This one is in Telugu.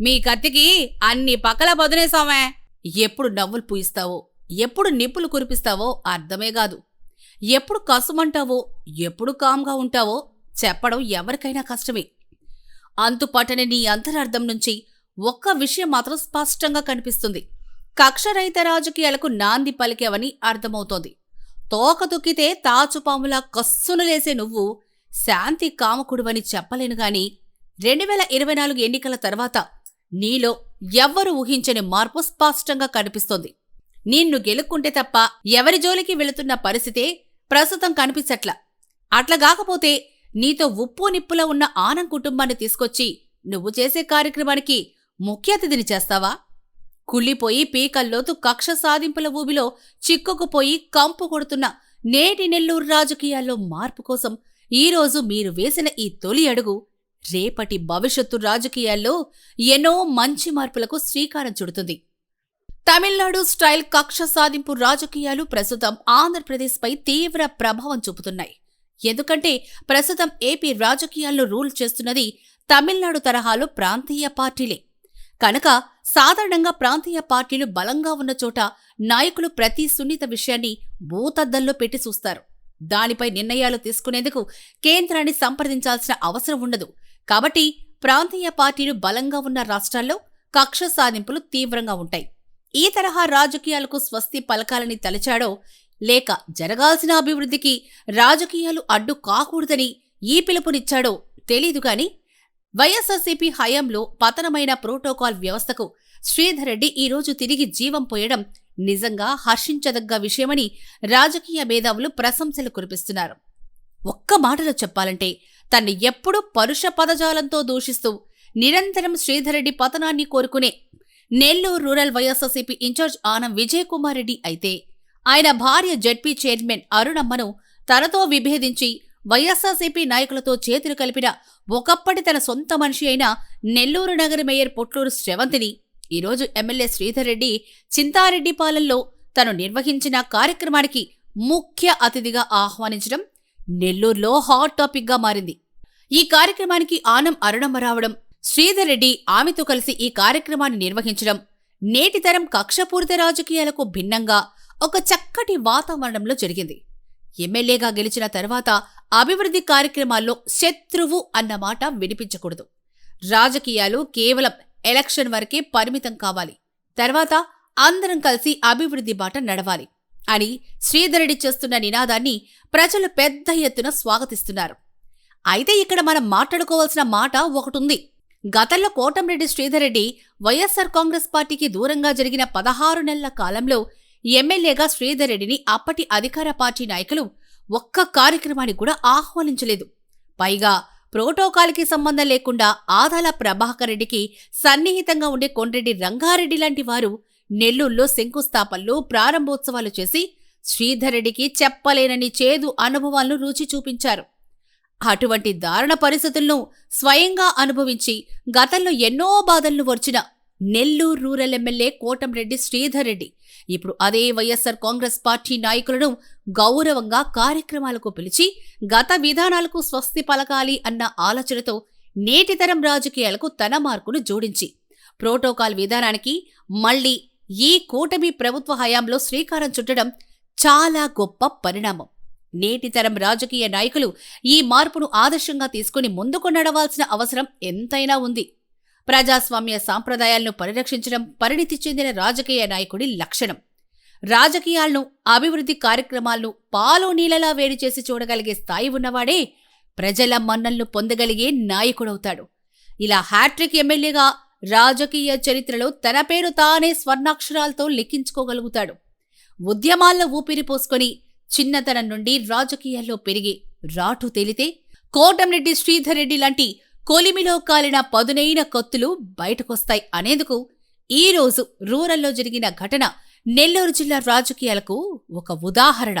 మీ కత్తికి అన్ని పక్కల పదునేశామే ఎప్పుడు నవ్వులు పూయిస్తావో ఎప్పుడు నిప్పులు కురిపిస్తావో అర్థమే కాదు. ఎప్పుడు కసుమంటావో ఎప్పుడు కామ్గా ఉంటావో చెప్పడం ఎవరికైనా కష్టమే. అంతుపట్టని నీ అంతరార్థం నుంచి ఒక్క విషయం మాత్రం స్పష్టంగా కనిపిస్తుంది. కక్షరహిత రాజకీయాలకు నాంది పలికేవని అర్థమవుతోంది. తోక దుక్కితే తాచుపాములా కస్సును లేసే నువ్వు శాంతి కామకుడువని చెప్పలేను గాని రెండు వేల ఇరవై నాలుగు ఎన్నికల తర్వాత నీలో ఎవ్వరూ ఊహించని మార్పు స్పష్టంగా కనిపిస్తోంది. నిన్ను గెలుక్కుంటే తప్ప ఎవరి జోలికి వెళుతున్న పరిస్థితే ప్రస్తుతం కనిపించట్ల. అట్లా కాకపోతే నీతో ఉప్పు నిప్పులో ఉన్న ఆనం కుటుంబాన్ని తీసుకొచ్చి నువ్వు చేసే కార్యక్రమానికి ముఖ్య అతిథిని చేస్తావా? కుళ్ళిపోయి పీకల్లోతు కక్ష సాధింపుల ఊబిలో చిక్కుకుపోయి కంపు కొడుతున్న నేటి నెల్లూరు రాజకీయాల్లో మార్పు కోసం ఈరోజు మీరు వేసిన ఈ తొలి అడుగు రేపటి భవిష్యత్తు రాజకీయాల్లో ఎన్నో మంచి మార్పులకు శ్రీకారం చుడుతుంది. తమిళనాడు స్టైల్ కక్ష సాధింపు రాజకీయాలు ప్రస్తుతం ఆంధ్రప్రదేశ్పై తీవ్ర ప్రభావం చూపుతున్నాయి. ఎందుకంటే ప్రస్తుతం ఏపీ రాజకీయాల్లో రూల్ చేస్తున్నది తమిళనాడు తరహాలో ప్రాంతీయ పార్టీలే. కనుక సాధారణంగా ప్రాంతీయ పార్టీలు బలంగా ఉన్న చోట నాయకులు ప్రతి సున్నిత విషయాన్ని భూతద్దంలో పెట్టి చూస్తారు. దానిపై నిర్ణయాలు తీసుకునేందుకు కేంద్రాన్ని సంప్రదించాల్సిన అవసరం ఉండదు. కాబట్టి ప్రాంతీయ పార్టీలు బలంగా ఉన్న రాష్ట్రాల్లో కక్ష సాధింపులు తీవ్రంగా ఉంటాయి. ఈ తరహా రాజకీయాలకు స్వస్తి పలకాలని తలచాడో లేక జరగాల్సిన అభివృద్ధికి రాజకీయాలు అడ్డు కాకూడదని ఈ పిలుపునిచ్చాడో తెలీదు గాని వైఎస్ఆర్సీపీ హయాంలో పతనమైన ప్రోటోకాల్ వ్యవస్థకు శ్రీధర్ రెడ్డి ఈరోజు తిరిగి జీవం పోయడం నిజంగా హర్షించదగ్గ విషయమని రాజకీయ మేధావులు ప్రశంసలు కురిపిస్తున్నారు. ఒక్క మాటలో చెప్పాలంటే తన్ని ఎప్పుడూ పరుష పదజాలంతో దూషిస్తూ నిరంతరం శ్రీధరెడ్డి పతనాన్ని కోరుకునే నెల్లూరు రూరల్ వైఎస్ఆర్సీపీ ఇన్ఛార్జ్ ఆనం విజయ్ కుమార్ రెడ్డి అయితే ఆయన భార్య జడ్పీ చైర్మన్ అరుణమ్మను తనతో విభేదించి వైఎస్ఆర్సీపీ నాయకులతో చేతులు కలిపిన ఒకప్పటి తన సొంత మనిషి అయిన నెల్లూరు నగర మేయర్ పొట్లూరు శ్రవంతిని ఈరోజు ఎమ్మెల్యే శ్రీధర్ రెడ్డి చింతారెడ్డిపాలెంలో తను నిర్వహించిన కార్యక్రమానికి ముఖ్య అతిథిగా ఆహ్వానించడం నెల్లూరులో హాట్ టాపిక్గా మారింది. ఈ కార్యక్రమానికి ఆనం అరుణమ్మ రావడం శ్రీధర్ రెడ్డి ఆమెతో కలిసి ఈ కార్యక్రమాన్ని నిర్వహించడం నేటి తరం కక్షపూరిత రాజకీయాలకు భిన్నంగా ఒక చక్కటి వాతావరణంలో జరిగింది. ఎమ్మెల్యేగా గెలిచిన తర్వాత అభివృద్ధి కార్యక్రమాల్లో శత్రువు అన్న మాట వినిపించకూడదు. రాజకీయాలు కేవలం ఎలక్షన్ వరకే పరిమితం కావాలి. తర్వాత అందరం కలిసి అభివృద్ధి బాట నడవాలి అని శ్రీధరెడ్డి చేస్తున్న నినాదాన్ని ప్రజలు పెద్ద ఎత్తున స్వాగతిస్తున్నారు. అయితే ఇక్కడ మనం మాట్లాడుకోవాల్సిన మాట ఒకటుంది. గతంలో కోటంరెడ్డి శ్రీధరెడ్డి వైఎస్సార్ కాంగ్రెస్ పార్టీకి దూరంగా జరిగిన పదహారు నెలల కాలంలో ఎమ్మెల్యేగా శ్రీధర్ రెడ్డిని అప్పటి అధికార పార్టీ నాయకులు ఒక్క కార్యక్రమాన్ని కూడా ఆహ్వానించలేదు. పైగా ప్రోటోకాల్కి సంబంధం లేకుండా ఆదాల ప్రభాకర్ రెడ్డికి సన్నిహితంగా ఉండే కొండ్రెడ్డి రంగారెడ్డి లాంటి వారు నెల్లూరులో శంకుస్థాపనలు ప్రారంభోత్సవాలు చేసి శ్రీధర్రెడ్డికి చెప్పలేనని చేదు అనుభవాలను రుచి చూపించారు. అటువంటి దారుణ పరిస్థితులను స్వయంగా అనుభవించి గతంలో ఎన్నో బాధలను వచ్చిన నెల్లూరు రూరల్ ఎమ్మెల్యే కోటంరెడ్డి శ్రీధర్ రెడ్డి. ఇప్పుడు అదే వైఎస్సార్ కాంగ్రెస్ పార్టీ నాయకులను గౌరవంగా కార్యక్రమాలకు పిలిచి గత విధానాలకు స్వస్తి పలకాలి అన్న ఆలోచనతో నేటితరం రాజకీయాలకు తన మార్కును జోడించి ప్రోటోకాల్ విధానానికి మళ్ళీ ఈ కూటమి ప్రభుత్వ హయాంలో శ్రీకారం చుట్టడం చాలా గొప్ప పరిణామం. నేటితరం రాజకీయ నాయకులు ఈ మార్పును ఆదర్శంగా తీసుకుని ముందుకు నడవాల్సిన అవసరం ఎంతైనా ఉంది. ప్రజాస్వామ్య సాంప్రదాయాలను పరిరక్షించడం పరిణితి చెందిన రాజకీయ నాయకుడి లక్షణం. రాజకీయాలను అభివృద్ధి కార్యక్రమాలను పాలు నీళ్ళలా వేడి చేసి చూడగలిగే స్థాయి ఉన్నవాడే ప్రజల మన్నలను పొందగలిగే నాయకుడవుతాడు. ఇలా హ్యాట్రిక్ ఎమ్మెల్యేగా రాజకీయ చరిత్రలో తన పేరు తానే స్వర్ణాక్షరాలతో లిఖించుకోగలుగుతాడు. ఉద్యమాల్లో ఊపిరి పోసుకొని చిన్నతనం నుండి రాజకీయాల్లో పెరిగి రాటు తేలితే కోటంరెడ్డి శ్రీధర్ రెడ్డి లాంటి కొలిమిలో కాలిన పదునైన కొత్తులు బయటకొస్తాయి అనేందుకు ఈ రోజు రూరల్లో జరిగిన ఘటన నెల్లూరు జిల్లా రాజకీయాలకు ఒక ఉదాహరణ.